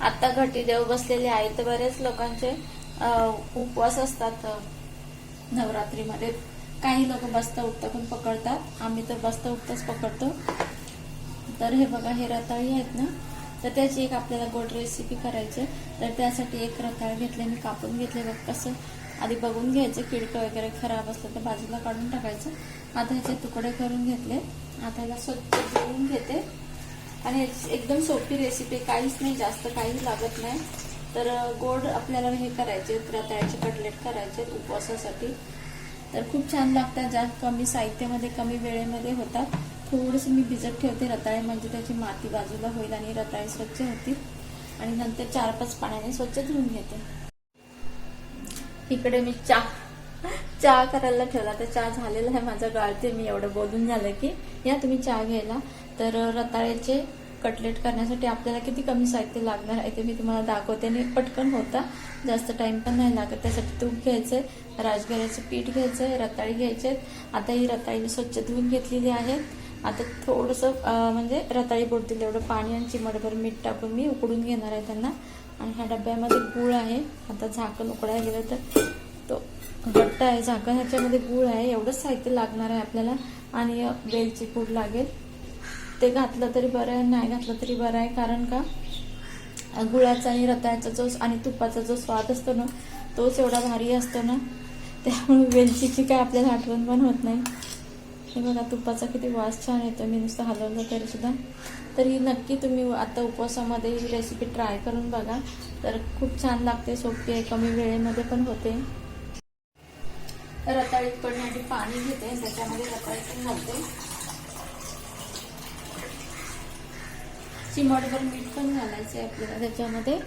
आता घटी देव बसलेले आहे तर बरेच लोकांचे उपवास असतात नवरात्रीमध्ये. काही लोक बसता उठता पण पकडतात. आम्ही तर बसता उठताच पकडतो. तर हे बघा हे रताळी आहेत ना? तर त्याची एक आपल्याला गोड रेसिपी करायची आहे. तर त्यासाठी एक रताळ घेतले मी कापून घेतले. बघ कसं आधी बघून घ्यायचं. किडकं वगैरे खराब असलं तर बाजूला काढून टाकायचं. आता ह्याचे तुकडे करून घेतले. आता ह्याला स्वच्छ धुवून घेते. आणि एकदम सोपी रेसिपी काहीच नाही जास्त काही लागत नाही. तर गोड आपल्याला हे करायचे रताळ्याचे कटलेट करायचे उपवासासाठी. तर खूप छान लागतात ज्यात कमी साहित्यामध्ये कमी वेळेमध्ये होतात. थोडंसं मी भिजत ठेवते रताळे म्हणजे त्याची माती बाजूला होईल आणि रताळे स्वच्छ होतील. आणि नंतर चार पाच पाण्याने स्वच्छ धुवून घेते. इकडे मी चहा चहा करायला ठेवला तर चहा झालेला आहे माझा गाळते मी एवढं बोलून झालं की या तुम्ही चहा घ्यायला. तर रताळ्याचे कटलेट करण्यासाठी आपल्याला किती कमी साहित्य लागणार आहे ते मी तुम्हाला दाखवते आणि पटकन होता. जास्त टाइम पण नाही लागत त्यासाठी तूप घ्यायचं आहे राजगिऱ्याचं पीठ घ्यायचं आहे रताळी घ्यायचे आता ही रताळी स्वच्छ धुवून घेतलेली आहे आता थोडंसं म्हणजे रताळी बुडतील एवढं पाणी आणि चिमटभर मीठ टाकून मी उकडून घेणार आहे त्यांना. आणि ह्या डब्यामध्ये गूळ आहे. आता झाकण उकडायला गेलं तर घट्ट आहे झाकण ह्याच्यामध्ये गूळ आहे एवढंच साहित्य लागणार आहे आपल्याला. आणि वेलची पूड लागेल. ते घातलं तरी बरं आहे नाही घातलं तरी बरं आहे कारण का? गुळाचा आणि रताळ्याचा जो आणि तुपाचा जो स्वाद असतो ना तोच एवढा भारी असतो ना. त्यामुळे वेलचीची काय आपल्याला आठवण पण होत नाही. हे बघा तुपाचा किती वास छान येतो मी नुसतं हलवलं तरी सुद्धा. नक्की तुम्ही आता उपवासामध्ये ही रेसिपी ट्राय करून बघा. तर खूप छान लागते सोपी आहे कमी वेळेमध्ये पण होते. रताळी पडण्यासाठी पाणी घेते त्याच्यामध्ये रताळी पण घालते. चिमटभर मीठ पण घालायचं आहे आपल्याला त्याच्यामध्ये.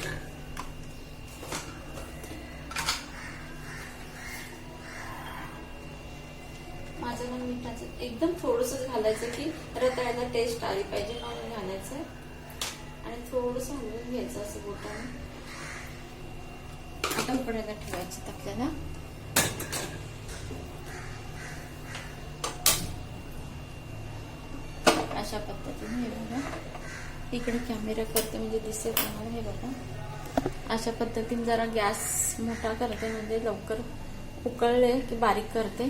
माझं पण मिठाचं एकदम थोडंसं घालायचं की रताळ्याला टेस्ट आली पाहिजे म्हणून घालायचं आणि थोडस हलवून घ्यायचं असं बोटाने. आता उकडायला ठेवायचं आपल्याला. अशा पद्धतीने हे बघा. इकडे कॅमेरा करते म्हणजे दिसत हे बघा. अशा पद्धतीने जरा गॅस मोठा करते म्हणजे लवकर उकळले की बारीक करते.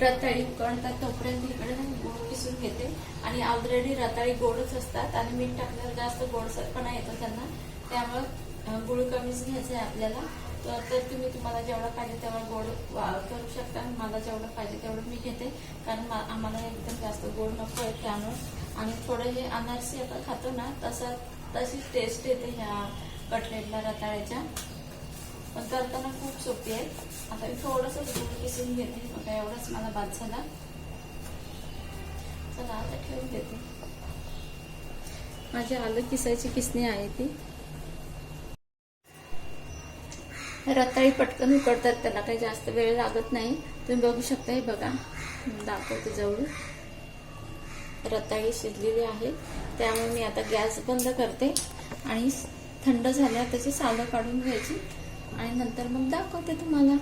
रताळी उकळतात तोपर्यंत इकडे गोड किसून घेते. आणि ऑलरेडी रताळी गोडच असतात आणि मीठ टाकल्यावर जास्त गोडसरपणा येतो त्यांना. त्यामुळं गुळ कमीच घ्यायचं आहे आपल्याला तर तुम्ही तुम्हाला जेवढं पाहिजे तेवढा गोड वा- करू शकता. मला जेवढं पाहिजे तेवढं मी घेते कारण मा- आम्हाला एकदम जास्त गोड नको आहे त्यामुळे. आणि थोडं हे अनारसी आपण खातो ना तसं तशी टेस्ट येते ह्या कटलेटला रताळ्याच्या. पण करताना खूप सोपी आहे. आता मी थोडंसं गुळ किसून घेते. मग एवढाच एवढंच मला बाद झाला. चला आता ठेवून देते. माझी आलं किसायची किसणी आहे ती. रताळी पटकन उकडतात त्याला काही जास्त वेळ लागत नाही. तुम्ही बघू शकता हे बघा. दाखवते जवळ रताळी शिजलेली आहे. त्यामुळे मी आता गॅस बंद करते आणि थंड झाल्यावर त्याची सालं काढून घ्यायची. आणि नंतर मग दाखवते तुम्हाला.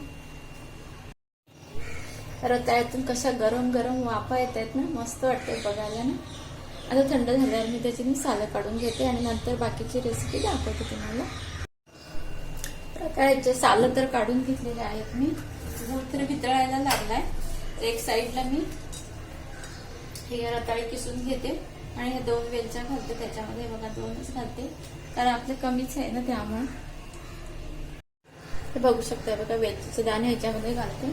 रताळ्यातून कशा गरम गरम वाफा येत आहेत ना मस्त वाटते बघायला ना. आता थंड झाल्यावर मी त्याची मी सालं काढून घेते आणि नंतर बाकीची रेसिपी दाखवते तुम्हाला. रताळ्याचे सालं तर काढून घेतलेले आहेत मी. गूळ तर वितळायला लागलाय. तर एक साईडला मी हे रताळी किसून घेते आणि हे दोन वेलच्या घालते. त्याच्यामध्ये बघा दोनच घालते. कारण आपले कमीच आहे ना त्यामुळे. हे बघू शकता बघा वेलचीचे दाणे ह्याच्यामध्ये घालते.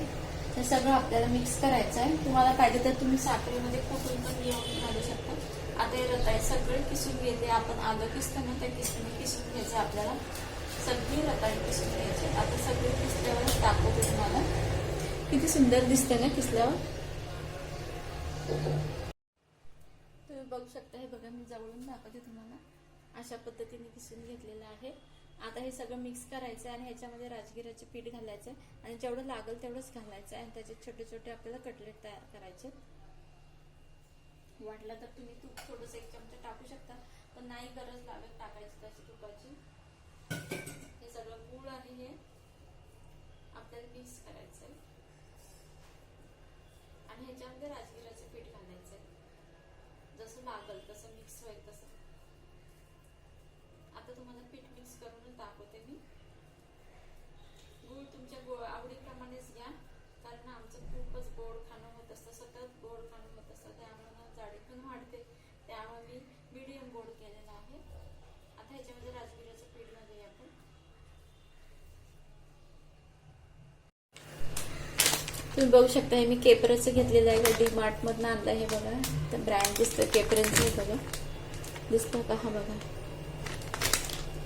हे सगळं आपल्याला मिक्स करायचं आहे. तुम्हाला पाहिजे तर तुम्ही साखरेमध्ये कुठून पण येऊन घालू शकता. आता हे रताळी सगळे किसून घेते. आपण आलं किसतो ना त्या किसून किसून घ्यायचं आपल्याला. सगळी रताळी किसून घ्यायची आता सगळी किसल्यावरच दाखवते तुम्हाला. किती सुंदर दिसते ना किसल्यावर. तुम्ही बघू शकता हे बघा मी जवळून दाखवते तुम्हाला. अशा पद्धतीने किसून घेतलेलं आहे. आता हे सगळं मिक्स करायचं आहे आणि ह्याच्यामध्ये राजगिराचे पीठ घालायचं आहे. आणि जेवढं लागेल तेवढंच घालायचं आहे. आणि त्याचे छोटे छोटे आपल्याला कटलेट तयार करायचे वाटलं तर तुम्ही तूप थोडस एक चमचा टाकू शकता पण नाही गरज लागत टाकायची त्याची तुपाची. सगळं गूळ आणि हे आपल्याला मिक्स करायचं आहे आणि ह्याच्यामध्ये राजगिराचे पीठ घालायचं आहे जसं लागल तसं मिक्स होईल तसं. आता तुम्हाला पीठ मिक्स करूनच दाखवते मी. गूळ तुमच्या गो आवडीप्रमाणेच घ्या. कारण आमचं खूपच गोड खाणं होत असतं सतत गोड खाणं होत असतं. त्यामुळे जाडी पण वाढते. त्यामुळे मी मिडियम गोड केलेलं आहे. आता ह्याच्यामध्ये राजगिराचं पीठ घालूया आपण. तुम्ही बघू शकता हे मी केपरचं घेतलेलं आहे डी मार्ट आणलं हे बघा. तर ब्रँड दिसतं केपरचं हे बघा. दिसतं का? हा बघा.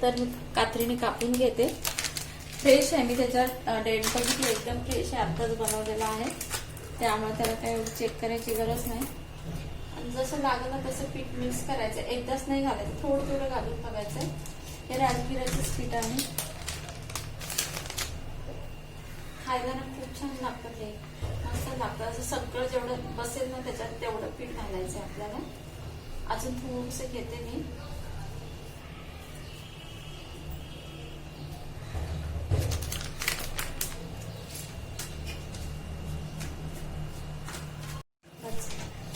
तर मी कात्रीने कापून घेते. फ्रेश आहे मी त्याच्यात डेट बघितलं एकदम फ्रेश आहे. आत्ताच बनवलेला आहे. त्यामुळे त्याला काही चेक करायची गरज नाही. आणि जसं लागलं तसं पीठ मिक्स करायचं. एकदाच नाही घालायचं थोडं थोडं घालून बघायचं हे राजगिराचंच पीठ आहे. खायला ना खूप छान लागतं ते लागतं असं सगळं जेवढं बसेल ना त्याच्यात तेवढं पीठ घालायचं आपल्याला. अजून थोडस घेते मी.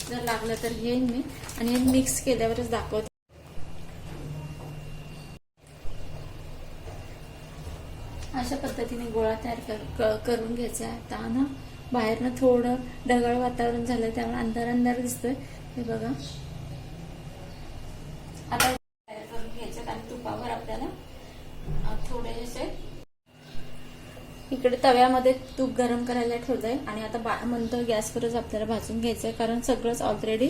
जर लागलं तर घेईन मी. आणि हे मिक्स केल्यावरच दाखवते. अशा पद्धतीने गोळा तयार करून घ्यायचा आहे आता ना? बाहेरनं थोडं ढगाळ वातावरण झालं त्यामुळे अंधार अंधार दिसतोय. हे बघा. आता करून घ्यायचं आणि तुपावर आपल्याला थोडे थोडेसे इकडे तव्यामध्ये तूप गरम करायला ठेवलंय आणि आता बा गॅसवरच आपल्याला भाजून घ्यायचंय कारण सगळंच ऑलरेडी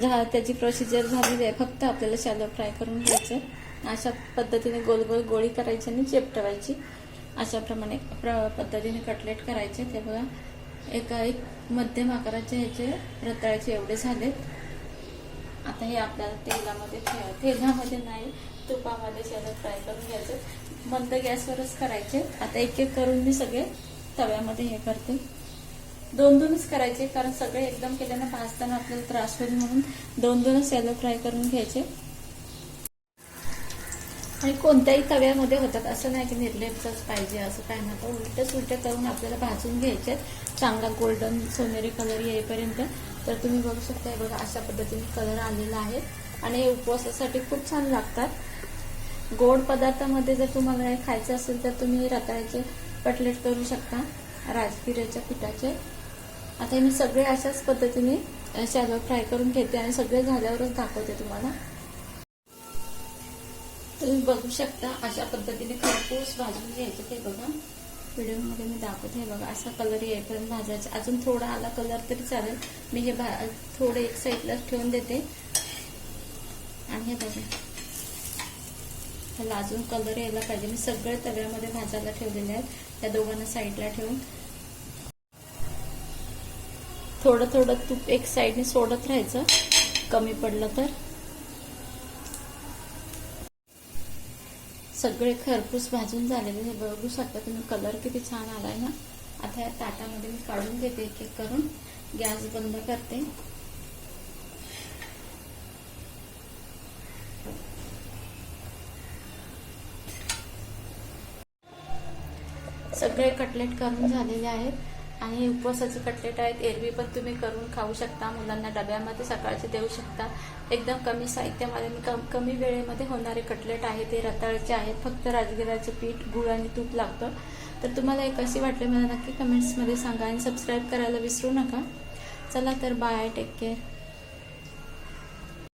झा त्याची प्रोसिजर झालेली आहे. फक्त आपल्याला शॅलो फ्राय करून घ्यायचंय. अशा पद्धतीने गोल गोल गोळी करायची आणि चेपटवायची अशा प्रमाणे प्र पद्धतीने कटलेट करायचे. ते बघा. एका एक मध्यम आकाराचे ह्याचे रताळ्याचे एवढे झालेत. आता हे आपल्याला तेलामध्ये तेलामध्ये नाही तुपामध्ये शॅलो फ्राय करून घ्यायचे. मंद गॅसवरच करायचे. आता एक एक करून मी सगळे तव्यामध्ये हे करते. दोन दोनच करायचे कारण सगळे एकदम केल्यानं भाजताना आपल्याला त्रास होईल म्हणून दोन दोनच शॅलो फ्राय करून घ्यायचे. आणि कोणत्याही तव्यामध्ये होतात असं नाही की निर्लेपचाच पाहिजे असं काय नव्हतं उलट उलटं करून आपल्याला भाजून घ्यायचे चांगला गोल्डन सोनेरी कलर येईपर्यंत तर तुम्ही बघू शकता हे बघा अशा पद्धतीने कलर आलेला आहे. आणि हे उपवासासाठी खूप छान लागतात. गोड पदार्थामध्ये जर तुम्हाला हे खायचं असेल तर तुम्ही रताळ्याचे कटलेट करू शकता राजगिऱ्याच्या पिठाचे. आता हे मी सगळे अशाच पद्धतीने शॅलो फ्राय करून घेते आणि सगळे झाल्यावरच दाखवते तुम्हाला. तुम्ही बघू शकता अशा पद्धतीने खरपूस भाजून घ्यायचं ते बघा. व्हिडिओमध्ये मी दाखवते. हे बघा असा कलर येईपर्यंत भाजायचा. अजून थोडा आला कलर तरी चालेल. मी हे भा थोडे एक साईडला ठेवून देते. आणि हे बघा. ह्याला अजून कलर यायला पाहिजे. मी सगळे तव्यामध्ये भाजायला ठेवलेले आहेत. त्या दोघांना साईडला ठेवून. थोडं थोडं तूप एक साईडने सोडत राहायचं. कमी पडलं तर. सगळे खरपूस भाजून झालेले हे बघू शकता तुम्ही. कलर किती छान आलाय ना. आता या ताटामध्ये मी काढून घेते एक एक करून. गॅस बंद करते. सगळे कटलेट करून झालेले आहेत. आणि उपवासाचे कटलेट आहेत. एरवी पण तुम्ही करून खाऊ शकता. मुलांना डब्यामध्ये सकाळचे देऊ शकता. एकदम कमी साहित्यामध्ये कम कमी वेळेमध्ये होणारे कटलेट आहे ते रताळचे आहेत. फक्त राजगिराचे पीठ गुळ आणि तूप लागतं. तर तुम्हाला हे कशी वाटले मला नक्की कमेंट्समध्ये सांगा आणि सबस्क्राईब करायला विसरू नका. चला तर बाय टेक केअर